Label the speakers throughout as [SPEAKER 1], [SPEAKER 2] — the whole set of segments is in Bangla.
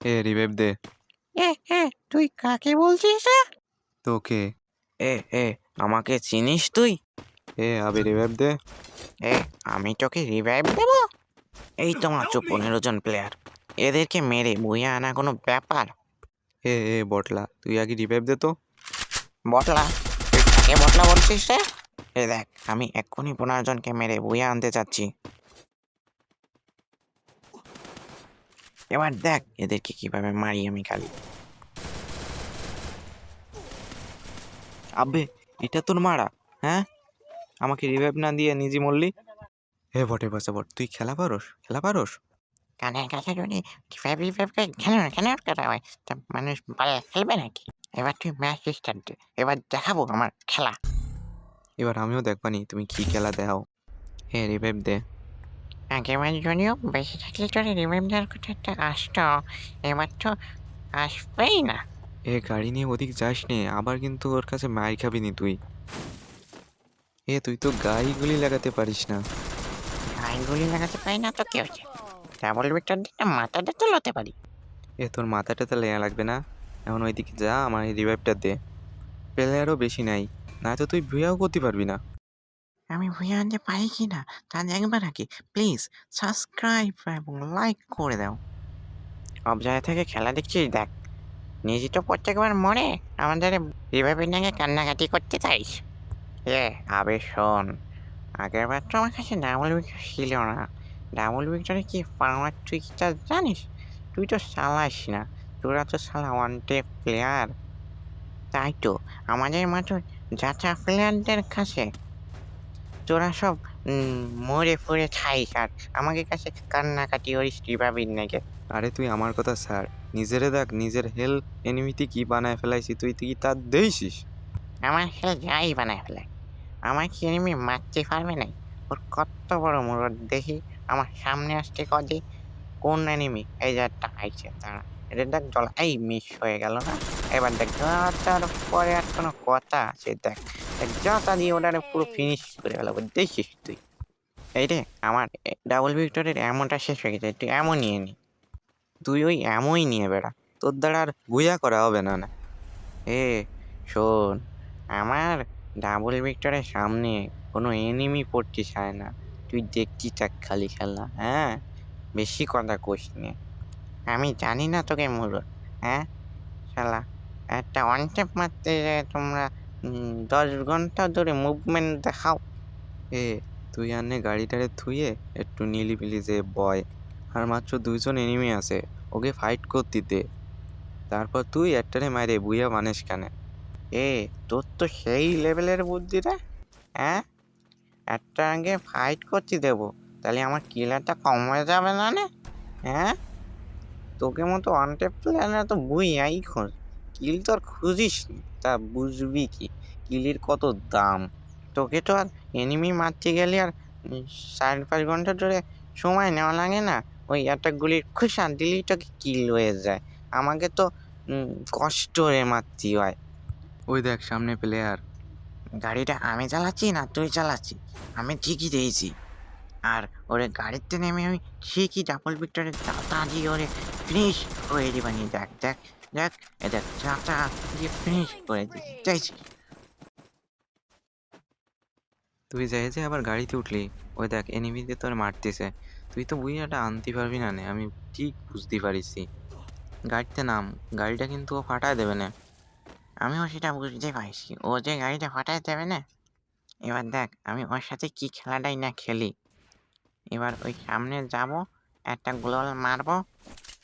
[SPEAKER 1] এ রিভাইভ দে।
[SPEAKER 2] এ এ তুই কাকে বলছিস রে?
[SPEAKER 1] তোকে।
[SPEAKER 2] এ এ আমাকে চিনিস তুই?
[SPEAKER 1] এ আবে রিভাইভ দে।
[SPEAKER 2] এ আমি তোকে রিভাইভ দেব? এই তো মাত্র পনেরো জন প্লেয়ার এদেরকে মেরে বইয়া আনা কোনো ব্যাপার?
[SPEAKER 1] এ এ বটলা। তুই আগে রিভাইভ দে তো।
[SPEAKER 2] বটলা তুই কাকে বটলা বলছিস রে? এ দেখ আমি এক্ষুনি পনেরো জনকে মেরে বইয়া আনতে চাচ্ছি। এবার দেখ এদেরকে কীভাবে মারি আমি খালি।
[SPEAKER 1] আবে এটা তোর মারা হ্যাঁ? আমাকে রিভাইভ না দিয়ে নিজে মরলি? হে বটে বসে বট তুই খেলা পারোস খেলা পারোস?
[SPEAKER 2] কানের কাছে যদি রিভাইভ রিভাইভ করে কেন কেন করা হয়। তা মানুষ ভালো খেলবে নাকি? এবার তুই ম্যাচ স্টার্ট দে এবার দেখাবো আমার খেলা।
[SPEAKER 1] এবার আমিও দেখবানি তুমি কি খেলা দেখাও। হে রিভাইভ দে।
[SPEAKER 2] আগেবার যদিও বেশি থাকলে তোর দেওয়ার কথা একটা আসতো এবার তো আসবেই না।
[SPEAKER 1] এ গাড়ি নিয়ে ওদিক যাস নে আবার কিন্তু ওর কাছে মার খাবি নি তুই। এ তুই তো গাড়ি গুলি লাগাতে পারিস না।
[SPEAKER 2] গায়ে গুলি লাগাতে পারি না তো কি হচ্ছে? ডাবল বিটার দিকে মাথাটা তোলাতে পারি।
[SPEAKER 1] এ তোর মাথাটা তো লেয়া লাগবে না। এখন ওইদিকে যা আমার এই রিভাইভটা দে। প্লেয়ারও বেশি নাই না তো তুই ভুয়াও করতে পারবি না।
[SPEAKER 2] আমি ভুয়ে আনতে পারি কি না, তা দেখবার আগে প্লিজ সাবস্ক্রাইব এবং লাইক করে দাও। সব জায়গা থেকে খেলা দেখছিস? দেখ, নিজে তো প্রত্যেকবার মরে আমাদের রিভাইভের নাকি কান্নাকাটি করতে চাইস। এ, আবে শোন আগের বার তো আমার কাছে ডাবল উইকেট ছিল না। ডাবল উইকেটে কি পাওয়ার তুই কি তা জানিস? তুই তো চালাস না, তোরা তো সালা ওয়ান ডে প্লেয়ার তাই তো, আমাদের মতো যাচা প্লেয়ারদের কাছে তোরা সব মরে ফুরে খাইস আর আমাকে কাছে কান্নাকাটি করিস রিভাবির নাকি?
[SPEAKER 1] আরে তুই আমার কথা স্যার। নিজেরে দেখ নিজের হেল এনিমিতে কি বানায় ফেলাইছি তুই কি তা দেইছিস?
[SPEAKER 2] আমার খেলে যাই বানায় ফেলে আমার কি এনিমি মারতে পারবে নাই? ওর কত বড় মুরত দেখি আমার সামনে আসতে কদি কোন এনিমি এই যে একটা আইছে দাঁড়া। এটা দেখ জল এই মিস হয়ে গেল না? এবার দেখ যাতার পরে আর কোনো কথা আছে দেখ। যাতা দিয়ে ওটারে পুরো ফিনিশ করে ফেলাবো দেখিস তুই? এই রে, আমার ডাবল ভিক্টরের এমনটা শেষ হয়ে গেছে, তুই এমন নিয়ে নি।
[SPEAKER 1] তুই ওই এমনই নিয়ে বেড়া, তোর দ্বারা আর বুঝা করা হবে না না।
[SPEAKER 2] এ, শোন, আমার ডাবল ভিক্টরের সামনে কোনো এনিমি পড়তে চায় না। তুই দেখছি চাক খালি খেলা হ্যাঁ? বেশি কথা কোস নে। আমি জানি না তোকে মুরত হ্যাঁ? শালা, একটা ওয়ান টেপ মারতে যায় তোমরা দশ ঘণ্টা ধরে মুভমেন্ট দেখাও।
[SPEAKER 1] এ, তুই আনে গাড়িটারে থুয়ে একটু নিলিবিলি যে বয়, আর মাত্র দুইজন এনিমি আছে, ওকে ফাইট করতে দে। তারপর তুই একটারে মারে বুইয়া মানিস কেন?
[SPEAKER 2] এ, তোর তো সেই লেভেলের বুদ্ধি রে। হ্যাঁ একটা আগে ফাইট করতে দেবো, তাহলে আমার কিলারটা কমে যাবে না হ্যাঁ তোকে মতো অনটেপ প্লেয়ার তো বুইয়াই খোঁজ। কিল তো আর খুঁজিস নি তা বুঝবি কি? কিলির কত দাম? তোকে তো আর এনিমি মারতে গেলে আর চার পাঁচ ঘণ্টা ধরে সময় নেওয়া লাগে না। ওই একটা গুলির খুশা দিলেই তোকে কিল হয়ে যায়। আমাকে তো কষ্ট করে মারতে হয়।
[SPEAKER 1] ওই দেখ সামনে প্লেয়ার
[SPEAKER 2] গাড়িটা আমি চালাচ্ছি না তুই চালাচ্ছি আমি ঠিকই দিয়েছি। আর ওরে গাড়িতে নেমে আমি ঠিকই ডাবল ভিক্টরে চাটা দিয়ে ওরে ফিনিশ করে দিবানি দেখ দেখ দেখ এ দেখ চাটা দিয়ে ফিনিশ করে দিই চাইছি
[SPEAKER 1] তুই যাই যে আবার গাড়িতে উঠলি ওই দেখ এনিমিতে তোর মারতেছে। তুই তো বুইয়াটা আনতে পারবি না নে আমি ঠিক বুঝতে পারিছি। গাড়িতে নাম গাড়িটা কিন্তু ও ফাটায় দেবে না।
[SPEAKER 2] আমিও সেটা বুঝতে পারছি। ও যে গাড়িটা ফাটাই দেবে না এবার দেখ আমি ওর সাথে কি খেলাটাই না খেলি। এবার ওই সামনে যাব, একটা গ্লোয়াল মারবো,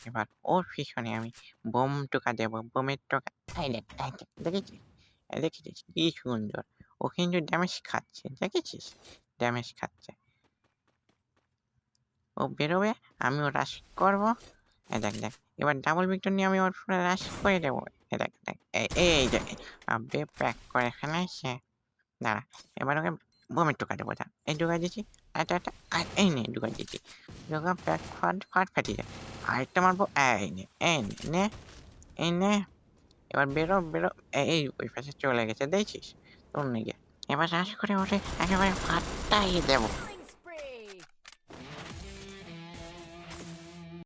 [SPEAKER 2] এবার ওর পিছনে আমি বোম টোকা দেবো, বোমের টোকা দেখেছিস? দেখেছিস? কি সুন্দর। ও কিন্তু ড্যামেজ খাচ্ছে, দেখেছিস? ড্যামেজ খাচ্ছে। ও বেরোবে, আমি ও রাশ করব। দেখ দেখ, এবার ডাবল ভিক্টর নিয়ে আমি ওর পুরো রাশ করে দেবো। দেখ দেখ, এই যে আবে প্যাক করে ফেলাইছে দাঁড়া, এবার ওকে বোমের টোকা দেবো দাঁড়া এই টোকা দিচ্ছি একটা আর এই নে ঢুকাই দিচ্ছি ঢুকা ফাট ফাট ফাটিয়ে যায়, আরেকটা মারবো, এই নে এই নে এই নে। এবার বেরো বেরো এই ওই পাশে চলে গেছে, দেখছিস? তোর নিয়ে এবার আশা করে ওঠে একেবারে ফাটাই দেবো।